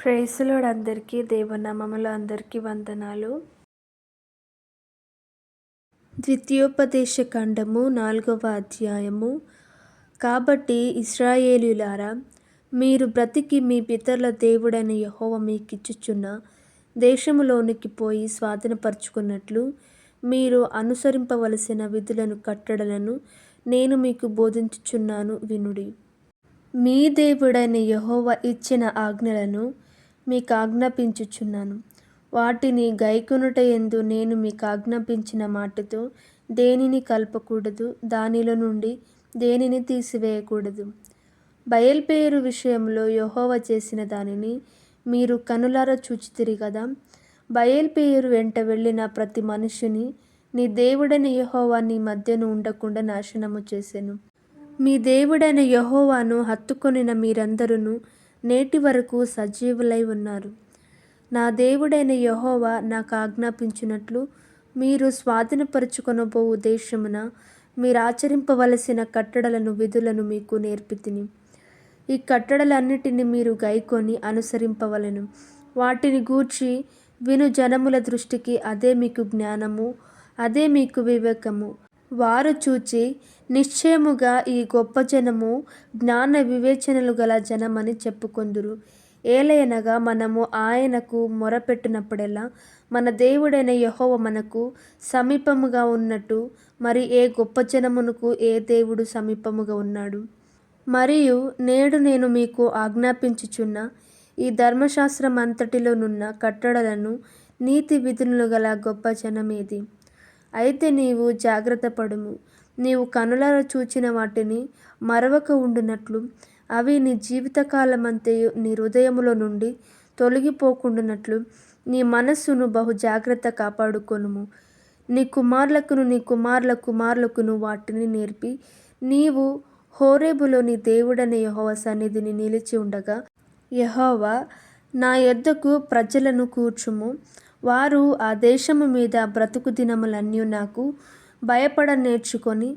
ప్రేసులోడ్ అందరికీ దేవనామములు అందరికీ వందనాలు. ద్వితీయోపదేశ ఖండము నాలుగవ అధ్యాయము. కాబట్టి ఇస్రాయేలులారా మీరు బ్రతికి మీ పితరుల దేవుడైన యహోవ మీకిచ్చుచున్న దేశములోనికి పోయి స్వాధీనపరుచుకున్నట్లు మీరు అనుసరింపవలసిన విధులను కట్టడలను నేను మీకు బోధించుచున్నాను వినుడి. మీ దేవుడైన యహోవ ఇచ్చిన ఆజ్ఞలను మీకు ఆజ్ఞాపించుచున్నాను వాటిని గైకొనుట ఎందు నేను మీకు ఆజ్ఞాపించిన మాటతో దేనిని కలపకూడదు? దానిలో నుండి దేనిని తీసివేయకూడదు? బయల్పేరు విషయంలో యహోవ చేసిన దానిని మీరు కనులారా చూచితిరి కదా బయల్పేరు వెంట వెళ్ళిన ప్రతి మనుషుని నీ దేవుడైన యహోవా నీ మధ్యను ఉండకుండా నాశనము చేశాను మీ దేవుడైన యహోవాను హత్తుకొనిన మీరందరూ నేటి వరకు సజీవులై ఉన్నారు. నా దేవుడైన యహోవా నాకు ఆజ్ఞాపించినట్లు మీరు స్వాధీనపరుచుకొనబోవు దేశమున మీరు ఆచరింపవలసిన కట్టడలను విధులను మీకు నేర్పితిని. ఈ కట్టడలన్నిటిని మీరు గైకొని అనుసరింపవలను. వాటిని గూర్చి విను జనముల దృష్టికి అదే మీకు జ్ఞానము అదే మీకు వివేకము. వారు చూచి నిశ్చయముగా ఈ గొప్ప జనము జ్ఞాన వివేచనలు గల జనమని చెప్పుకొందురు. ఏలయనగా మనము ఆయనకు మొరపెట్టినప్పుడెల్లా మన దేవుడైన యహోవ మనకు సమీపముగా ఉన్నట్టు మరి ఏ గొప్ప జనమునకు ఏ దేవుడు సమీపముగా ఉన్నాడు? మరియు నేడు నేను మీకు ఆజ్ఞాపించుచున్న ఈ ధర్మశాస్త్రం అంతటిలోనున్న కట్టడలను నీతి విధులు గల గొప్ప జనమేది. అయితే నీవు జాగ్రత్త పడుము. నీవు కనులారా చూచిన వాటిని మరవక ఉండునట్లు. అవి నీ జీవితకాలమంతయు నీ హృదయములో నుండి తొలగిపోకుండునట్లు. నీ మనస్సును బహు జాగ్రత్త కాపాడుకొనుము. నీ కుమారులకును నీ కుమారుల కుమారులకును వాటిని నేర్పి. నీవు హోరేబులో నీ దేవుడనే యహోవ సన్నిధిని నిలిచి ఉండగా యహోవా నా ఎద్దకు ప్రజలను కూర్చుము. వారు ఆ దేశము మీద బ్రతుకు దినములన్నీ నాకు భయపడ నేర్చుకొని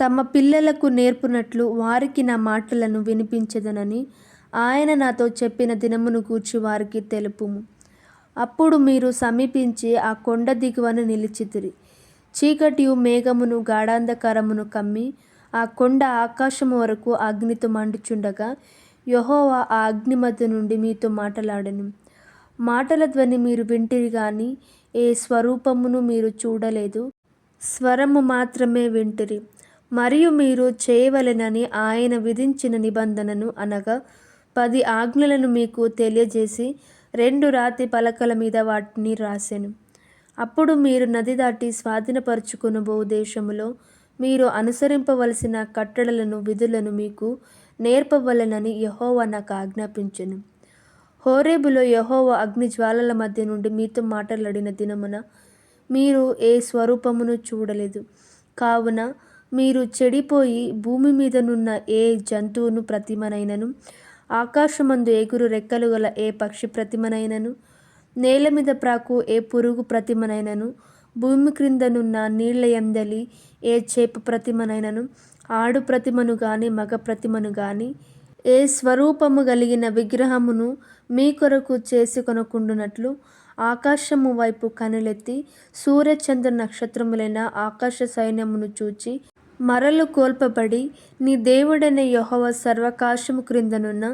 తమ పిల్లలకు నేర్పునట్లు వారికి నా మాటలను వినిపించదనని ఆయన నాతో చెప్పిన దినమును గూర్చి వారికి తెలుపుము. అప్పుడు మీరు సమీపించి ఆ కొండ దిగువన నిలిచితిరి. చీకటియు మేఘమును గాఢాంధకారమును కమ్మి ఆ కొండ ఆకాశము వరకు అగ్నితో మండుచుండగా యహోవా ఆ అగ్నిమతి నుండి మీతో మాటలాడను. మాటల ధ్వని మీరు వింటిరి కానీ ఏ స్వరూపమును మీరు చూడలేదు. స్వరము మాత్రమే వింటిరి. మరియు మీరు చేయవలెనని ఆయన విధించిన నిబంధనను అనగా పది ఆజ్ఞలను మీకు తెలియజేసి రెండు రాతి పలకల మీద వాటిని రాసెను. అప్పుడు మీరు నది దాటి స్వాధీనపరుచుకున్న భూదేశములో మీరు అనుసరింపవలసిన కట్టడలను విధులను మీకు నేర్పవలెనని యహోవా నాకు ఆజ్ఞాపించెను. హోరేబులో యహోవ అగ్ని జ్వాలల మధ్య నుండి మీతో మాట్లాడిన దినమున మీరు ఏ స్వరూపమును చూడలేదు. కావున మీరు చెడిపోయి భూమి మీదనున్న ఏ జంతువును ప్రతిమనైనను ఆకాశమందు ఎగురు రెక్కలు గల ఏ పక్షి ప్రతిమనైనను నేల మీద ప్రాకు ఏ పురుగు ప్రతిమనైనను భూమి క్రిందనున్న నీళ్ళ ఎందలి ఏ చేప ప్రతిమనైనను ఆడు ప్రతిమను కానీ మగ ప్రతిమను కానీ ఏ స్వరూపము కలిగిన విగ్రహమును మీ కొరకు చేసుకొనకుండునట్లు ఆకాశము వైపు కనులెత్తి సూర్యచంద్ర నక్షత్రములైన ఆకాశ సైన్యమును చూచి మరలు కోల్పబడి నీ దేవుడైన యహోవ సర్వకాశము క్రిందనున్న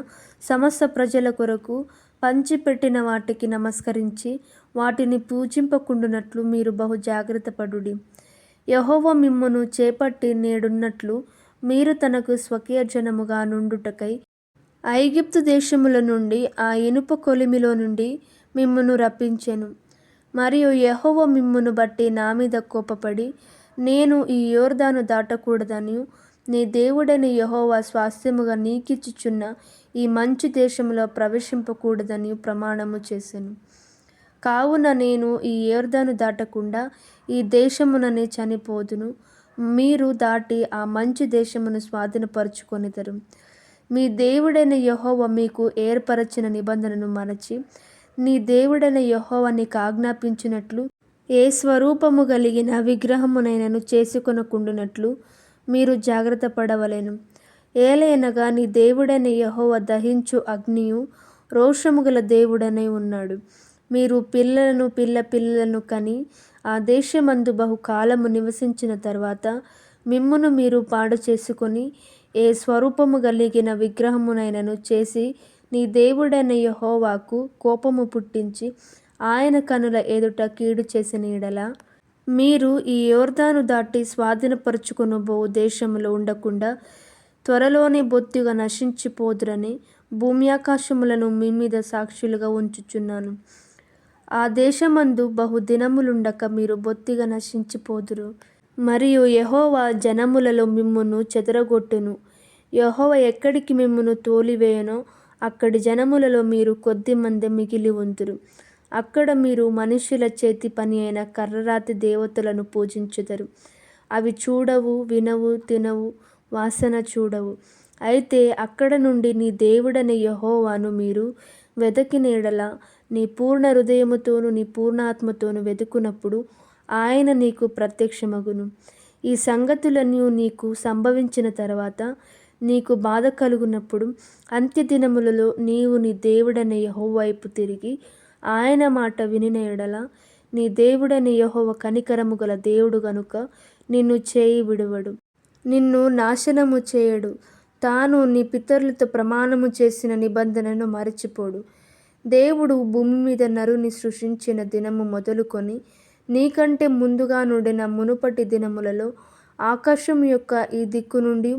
సమస్త ప్రజల కొరకు పంచిపెట్టిన వాటికి నమస్కరించి వాటిని పూజింపకుండునట్లు మీరు బహు జాగ్రత్త పడుడి. యహోవ మిమ్మను చేపట్టి నేడున్నట్లు మీరు తనకు స్వకీయ జనముగా నుండుటకై ఐగిప్తు దేశముల నుండి ఆ ఇనుప కొలిమిలో నుండి మిమ్మును రప్పించెను. మరియు యహోవ మిమ్మును బట్టి నా మీద కోపపడి నేను ఈ యోర్దాను దాటకూడదని నీ దేవుడని యహోవా స్వాస్థ్యముగా నీకిచ్చుచున్న ఈ మంచి దేశంలో ప్రవేశింపకూడదని ప్రమాణము చేశాను కావున నేను ఈ యోర్దాను దాటకుండా ఈ దేశముననే చనిపోదును. మీరు దాటి ఆ మంచి దేశమును స్వాధీనపరుచుకొనితరు మీ దేవుడైన యహోవ మీకు ఏర్పరచిన నిబంధనను మరచి నీ దేవుడైన యహోవ నీకు ఆజ్ఞాపించినట్లు ఏ స్వరూపము కలిగిన విగ్రహమునైనను చేసుకొనకుండునట్లు మీరు జాగ్రత్త పడవలేను. ఏలైనగా నీ దేవుడైన యహోవ దహించు అగ్నియు రోషము గల దేవుడనై ఉన్నాడు. మీరు పిల్లలను పిల్ల పిల్లలను కని ఆ దేశమందు బహుకాలము నివసించిన తర్వాత మిమ్మును మీరు పాడు చేసుకొని ఏ స్వరూపము కలిగిన విగ్రహమునైనను చేసి నీ దేవుడైన యహోవాకు కోపము పుట్టించి ఆయన కనుల ఎదుట కీడు చేసిన ఎడల మీరు ఈ యోర్దాను దాటి స్వాధీనపరుచుకుని స్వాధీనపరుచుకొనబో దేశంలో ఉండకుండా త్వరలోనే బొత్తిగా నశించిపోదురని భూమి ఆకాశములను మీ మీద సాక్షులుగా ఉంచుచున్నాను. ఆ దేశమందు బహుదినములుండక మీరు బొత్తిగా నశించిపోదురు. మరియు యహోవా జనములలో మిమ్మును చెదరగొట్టును. యహోవ ఎక్కడికి మిమ్మును తోలివేయనో అక్కడి జనములలో మీరు కొద్ది మంది మిగిలి ఉంతురు అక్కడ మీరు మనుషుల చేతి పని అయిన కర్రరాతి దేవతలను పూజించుదరు. అవి చూడవు వినవు తినవు వాసన చూడవు. అయితే అక్కడ నుండి నీ దేవుడని యహోవాను మీరు వెదకినేడల నీ పూర్ణ హృదయముతోను నీ పూర్ణాత్మతోను వెతుకున్నప్పుడు ఆయన నీకు ప్రత్యక్షమగును. ఈ సంగతులన్నీ నీకు సంభవించిన తర్వాత నీకు బాధ కలుగునప్పుడు అంత్యదినములలో నీవు నీ దేవుడనే యహో వైపు తిరిగి ఆయన మాట వినిన ఎడల నీ దేవుడని యహోవ కనికరము గల దేవుడు గనుక నిన్ను చేయి విడువడు. నిన్ను నాశనము చేయడు. తాను నీ పితరులతో ప్రమాణము చేసిన నిబంధనను మరచిపోడు. దేవుడు భూమి మీద నరుని సృష్టించిన దినము మొదలుకొని నీకంటే ముందుగా నుండిన మునుపటి దినములలో ఆకాశం యొక్క ఈ దిక్కు నుండి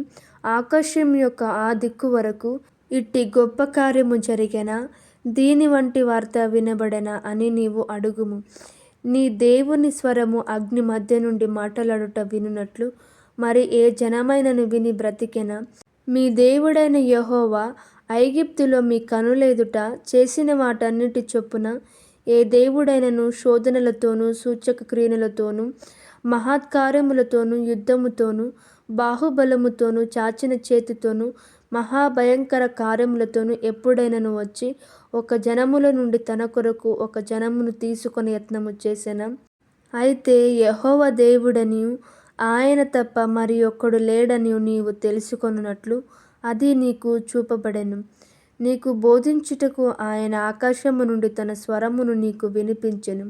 ఆకాశం యొక్క ఆ దిక్కు వరకు ఇట్టి గొప్ప కార్యము జరిగిన దీని వంటి వార్త వినబడన అని నీవు అడుగుము. నీ దేవుని స్వరము అగ్ని మధ్య నుండి మాట్లాడుట వినున్నట్లు మరి ఏ జనమైనను విని బ్రతికెనా? మీ దేవుడైన యహోవా ఐగిప్తులో మీ కనులేదుట చేసిన వాటన్నిటి చొప్పున ఏ దేవుడైనను శోధనలతోనూ సూచక క్రియలతోనూ మహత్కార్యములతోనూ యుద్ధముతోనూ బాహుబలముతోనూ చాచిన చేతితోనూ మహాభయంకర కార్యములతోనూ ఎప్పుడైనను వచ్చి ఒక జనముల నుండి తన కొరకు ఒక జనమును తీసుకొని యత్నము చేసిన. అయితే యహోవ దేవుడనియు ఆయన తప్ప మరి ఒక్కడు లేడని నీవు తెలుసుకొనున్నట్లు అది నీకు చూపబడెను. నీకు బోధించుటకు ఆయన ఆకాశము నుండి తన స్వరమును నీకు వినిపించెను.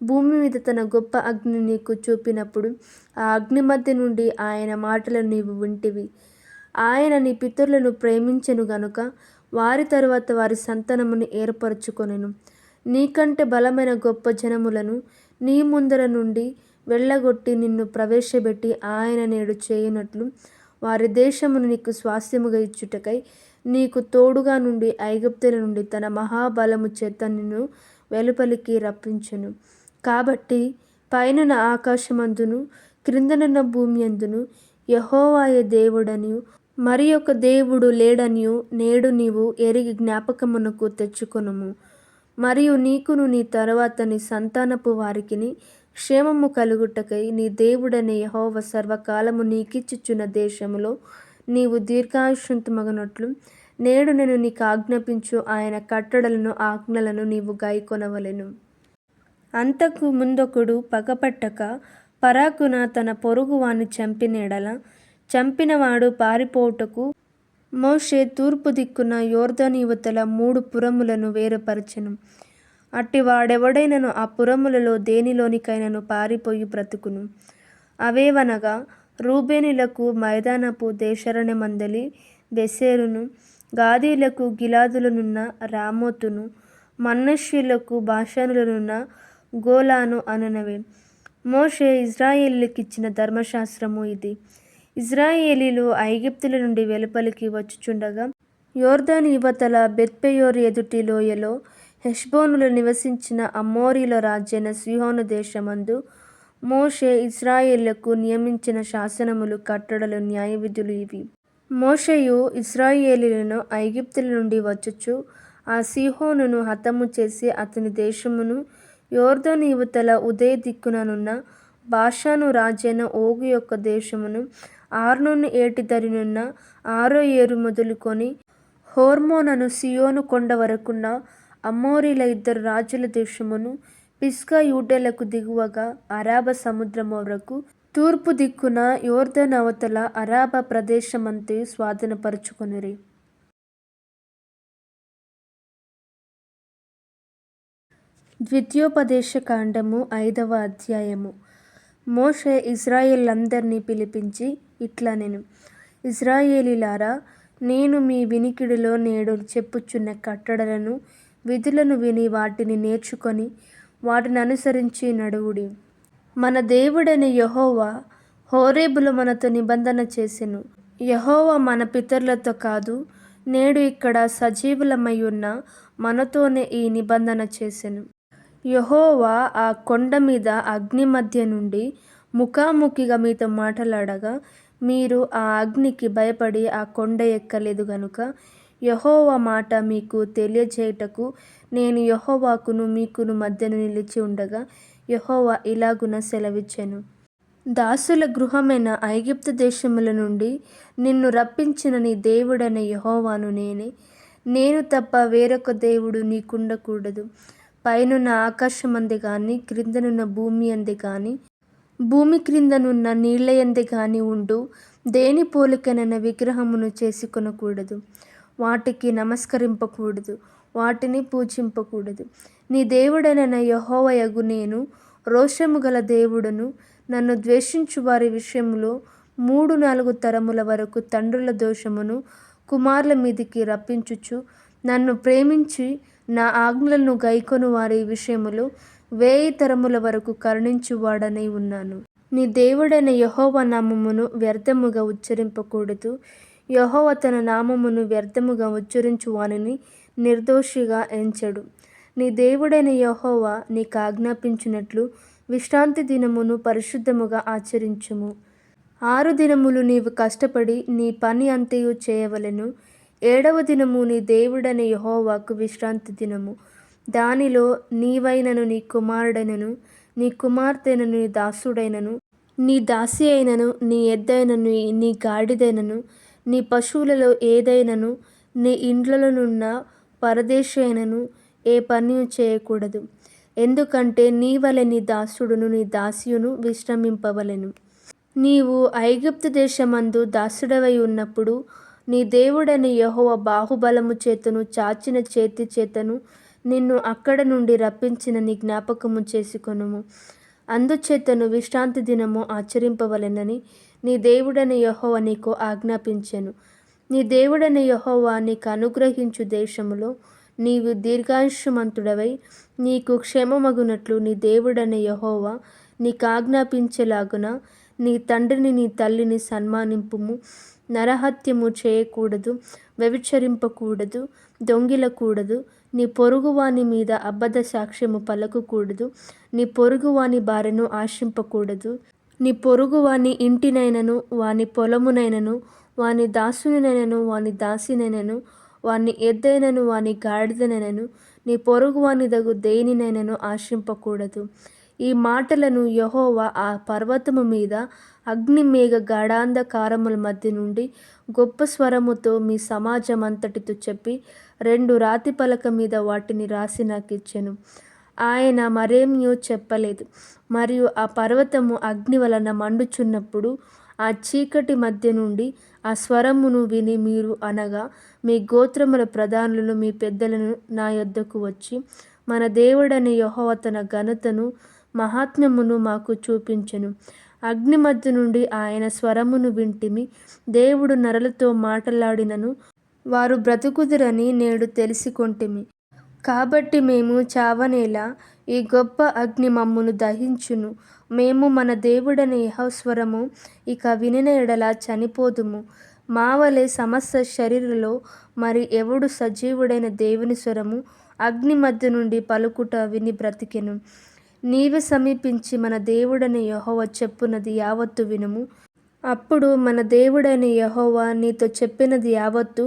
భూమి మీద తన గొప్ప అగ్ని నీకు చూపినప్పుడు ఆ అగ్ని మధ్య నుండి ఆయన మాటలను నీవు వింటివి. ఆయన నీ పితరులను ప్రేమించెను గనుక వారి తరువాత వారి సంతానమును ఏర్పరచుకొనెను. నీకంటే బలమైన గొప్ప జనములను నీ ముందర నుండి వెళ్ళగొట్టి నిన్ను ప్రవేశపెట్టి ఆయన నేడు చేయనట్లు వారి దేశమును నీకు స్వాస్థ్యముగా ఇచ్చుటకై నీకు తోడుగా నుండి ఐగుప్తుల నుండి తన మహాబలము చేత నిన్ను వెలుపలికి రప్పించెను. కాబట్టి పైన ఆకాశమందును క్రిందనున్న భూమి అందును యహోవాయ దేవుడని మరి ఒక దేవుడు లేడనియు నేడు నీవు ఎరిగి జ్ఞాపకమునకు తెచ్చుకొనుము. మరియు నీకును నీ తరువాత నీ సంతానపు వారికిని క్షేమము కలుగుటకై నీ దేవుడనే యహోవ సర్వకాలము నీకిచ్చుచున్న దేశములో నీవు దీర్ఘాయుషంతమగనట్లు నేడు నేను నీకు ఆజ్ఞాపించు ఆయన కట్టడలను ఆజ్ఞలను నీవు గాయకొనవలెను అంతకు ముందొకడు పగపట్టక పరాకున తన పొరుగువాని చంపినెడల. చంపినవాడు పారిపోవుటకు మోషే తూర్పు దిక్కున యోర్ధనీవతల యువతల మూడు పురములను వేరుపరచెను. అట్టివాడెవడైనను ఆ పురములలో దేనిలోనికైనను పారిపోయి బ్రతుకును. అవేవనగా రూబేనులకు మైదానపు దేశరణి మందలి బెసేరును గాదీలకు గిలాదులనున్న రామోతును మన్నష్యులకు భాషనులనున్న గోలాను అనునవే. మోషే ఇజ్రాయేలీలకిచ్చిన ధర్మశాస్త్రము ఇది. ఇజ్రాయేలీలు ఐగిప్తుల నుండి వెలుపలికి వచ్చుచుండగా యోర్దాన్ యువతల బెత్పెయోర్ ఎదుటి లోయలో హెష్బోనులు నివసించిన అమ్మోరీల రాజైన సిహోను దేశమందు మోషే ఇస్రాయేళ్ళకు నియమించిన శాసనములు కట్టడలు న్యాయవిధులు ఇవి. మోషయు ఇస్రాయేలీలను ఐగిప్తుల నుండి వచ్చుచు ఆ సిహోనును హతము చేసి అతని దేశమును యోర్ధను యువతల ఉదయ దిక్కుననున్న భాషాను రాజైన ఓగు యొక్క దేశమును ఆర్నోను ఏటి దరినున్న ఆరో ఏరు మొదలుకొని హోర్మోనను సియోను కొండ వరకున్న అమ్మోరీల ఇద్దరు రాజుల దేశమును పిస్కా యూడెలకు దిగువగా అరాబ సముద్రము వరకు తూర్పు దిక్కున యోర్ధన్ అవతల అరాబా ప్రదేశమంతే స్వాధీనపరుచుకొనిరి. ద్వితీయోపదేశ కాండము ఐదవ అధ్యాయము. మోషే ఇజ్రాయేళ్ళందరినీ పిలిపించి ఇట్లా నేను ఇజ్రాయేలీలారా నేను మీ వినికిడిలో నేడు చెప్పుచున్న కట్టడలను విధులను విని వాటిని నేర్చుకొని వాటిని అనుసరించి నడువుడి. మన దేవుడైన యహోవా హోరేబులు మనతో నిబంధన చేసెను. యహోవా మన పితరులతో కాదు నేడు ఇక్కడ సజీవులమై ఉన్న మనతోనే ఈ నిబంధన చేసెను. యహోవా ఆ కొండ మీద అగ్ని మధ్య నుండి ముఖాముఖిగా మీతో మాట్లాడగా మీరు ఆ అగ్నికి భయపడి ఆ కొండ ఎక్కలేదు గనుక యహోవ మాట మీకు తెలియజేయుటకు నేను యహోవాకును మీకును మధ్యను నిలిచి ఉండగా యహోవ ఇలాగున సెలవిచ్చెను. దాసుల గృహమైన ఐగిప్తు దేశముల నుండి నిన్ను రప్పించిన నీ దేవుడైన యహోవాను నేనే. నేను తప్ప వేరొక దేవుడు నీకుండకూడదు. పైనున్న ఆకాశమంది కానీ క్రిందనున్న భూమి అంది కానీ భూమి క్రిందనున్న నీళ్ళయంది కానీ ఉండు. దేని పోలికనైన విగ్రహమును చేసుకొనకూడదు. వాటికి నమస్కరింపకూడదు వాటిని పూజింపకూడదు. నీ దేవుడైన యహోవయగు నేను రోషము గల దేవుడను నన్ను ద్వేషించు వారి విషయంలో మూడు నాలుగు తరముల వరకు తండ్రుల దోషమును కుమారుల మీదికి రప్పించుచు నన్ను ప్రేమించి నా ఆజ్ఞలను గైకొను వారి విషయములో వేయి తరముల వరకు కరుణించువాడనై ఉన్నాను. నీ దేవుడైన యహోవ నామమును వ్యర్థముగా ఉచ్చరింపకూడదు. యహోవ తన నామమును వ్యర్థముగా ఉచ్చరించు వానిని నిర్దోషిగా ఎంచడు. నీ దేవుడైన యహోవా నీకు ఆజ్ఞాపించినట్లు విశ్రాంతి దినమును పరిశుద్ధముగా ఆచరించుము. ఆరు దినములు నీవు కష్టపడి నీ పని అంతయు చేయవలెను. ఏడవ దినము నీ దేవుడని యహోవాకు విశ్రాంతి దినము. దానిలో నీవైనను నీ కుమారుడైనను నీ కుమార్తెనను నీ దాసుడైనను నీ దాసి అయినను నీ ఎద్దైనను నీ గాడిదైనను నీ పశువులలో ఏదైనను నీ ఇండ్లలోనున్న పరదేశైనను ఏ పని చేయకూడదు. ఎందుకంటే నీ వలె నీ దాసుడును నీ దాసియును విశ్రమింపవలెను. నీవు ఐగుప్తు దేశమందు దాసుడవై ఉన్నప్పుడు నీ దేవుడని యహోవ బాహుబలము చేతను చాచిన చేతి చేతను నిన్ను అక్కడ నుండి రప్పించిన నీ జ్ఞాపకము చేసుకొనుము. అందుచేతను విశ్రాంతి దినము ఆచరింపవలెనని నీ దేవుడని యహోవ నీకు ఆజ్ఞాపించెను. నీ దేవుడని యహోవా నీకు అనుగ్రహించు దేశములో నీవు దీర్ఘాయుష్మంతుడవై నీకు క్షేమమగునట్లు నీ దేవుడనే యహోవా నీకు ఆజ్ఞాపించేలాగున నీ తండ్రిని నీ తల్లిని సన్మానింపుము. నరహత్యము చేయకూడదు వ్యభిచరింపకూడదు దొంగిలకూడదు నీ పొరుగువాని మీద అబద్ధ సాక్ష్యము పలకకూడదు నీ పొరుగువాని భార్యను ఆశింపకూడదు. నీ పొరుగువాని ఇంటినైనను వాని పొలమునైనను వాని దాసునినైనను వాని దాసినైనను వాని ఎద్దైనను వాని గాడిదనైనను నీ పొరుగు వాని దగు దేనినైనను ఆశింపకూడదు. ఈ మాటలను యహోవా ఆ పర్వతము మీద అగ్ని మేఘ గాఢాంధకారముల మధ్య నుండి గొప్ప స్వరముతో మీ సమాజం అంతటితో చెప్పి రెండు రాతి పలక మీద వాటిని రాసి నాకు ఇచ్చాను ఆయన మరేమీ చెప్పలేదు. మరియు ఆ పర్వతము అగ్ని వలన మండుచున్నప్పుడు ఆ చీకటి మధ్య నుండి ఆ స్వరమును విని మీరు అనగా మీ గోత్రముల ప్రధానులను మీ పెద్దలను నా యొద్దకు వచ్చి మన దేవుడని యహోవ తన ఘనతను మహాత్మ్యమును మాకు చూపించెను. అగ్ని మధ్య నుండి ఆయన స్వరమును వింటిమి దేవుడు నరలతో మాట్లాడినను వారు బ్రతుకుదురని నేడు తెలిసికొంటిమి. కాబట్టి మేము చావనేలా ఈ గొప్ప అగ్ని మమ్మును దహించును. మేము మన దేవుడని యహస్వరము ఇక వినిన ఎడల చనిపోదుము. మావలే సమస్త శరీరలో మరి ఎవడు సజీవుడైన దేవుని స్వరము అగ్ని మధ్య నుండి పలుకుట విని బ్రతికెను. నీవే సమీపించి మన దేవుడని యహోవ చెప్పునది యావత్తు వినుము. అప్పుడు మన దేవుడైన యహోవా నీతో చెప్పినది యావత్తు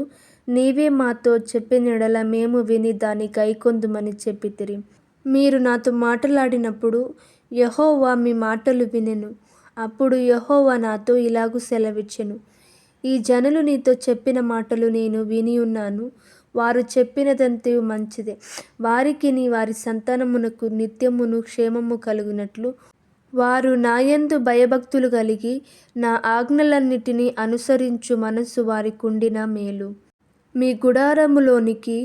నీవే మాతో చెప్పినడల మేము విని దాని గైకొందుమని చెప్పితిరి. మీరు నాతో మాట్లాడినప్పుడు యహోవా మీ మాటలు వినెను. అప్పుడు యహోవా నాతో ఇలాగూ సెలవిచ్చెను. ఈ జనులు నీతో చెప్పిన మాటలు నేను విని ఉన్నాను. వారు చెప్పినదంతయు మంచిదే. వారికి నీ వారి సంతానమునకు నిత్యమును క్షేమము కలుగునట్లు. వారు నాయందు భయభక్తులు కలిగి నా ఆజ్ఞలన్నిటినీ అనుసరించు మనస్సు వారికుండిన మేలు. మీ గుడారములోనికి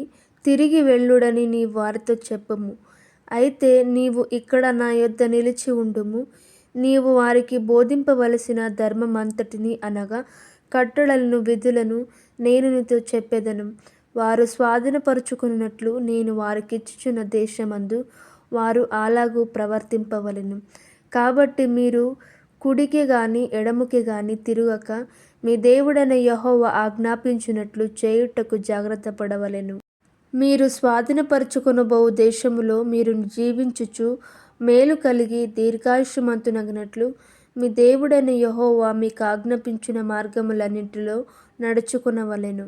తిరిగి వెళ్ళుడని నీ వారితో చెప్పము. అయితే నీవు ఇక్కడ నా యొద్ద నిలిచి ఉండుము. నీవు వారికి బోధింపవలసిన ధర్మం అంతటిని అనగా కట్టడలను విధులను నేను నీతో చెప్పేదను. వారు స్వాధీనపరుచుకున్నట్లు నేను వారికిచ్చుచున్న దేశమందు వారు అలాగూ ప్రవర్తింపవలను. కాబట్టి మీరు కుడికి కానీ ఎడముకి కానీ తిరగక మీ దేవుడైన యహోవ ఆజ్ఞాపించినట్లు చేయుటకు జాగ్రత్త పడవలెను. మీరు స్వాధీనపరచుకొనబోవు దేశములో మీరు జీవించుచు మేలు కలిగి దీర్ఘాయుషమంతునగినట్లు మీ దేవుడైన యహోవా మీకు ఆజ్ఞాపించిన మార్గములన్నింటిలో నడుచుకునవలెను.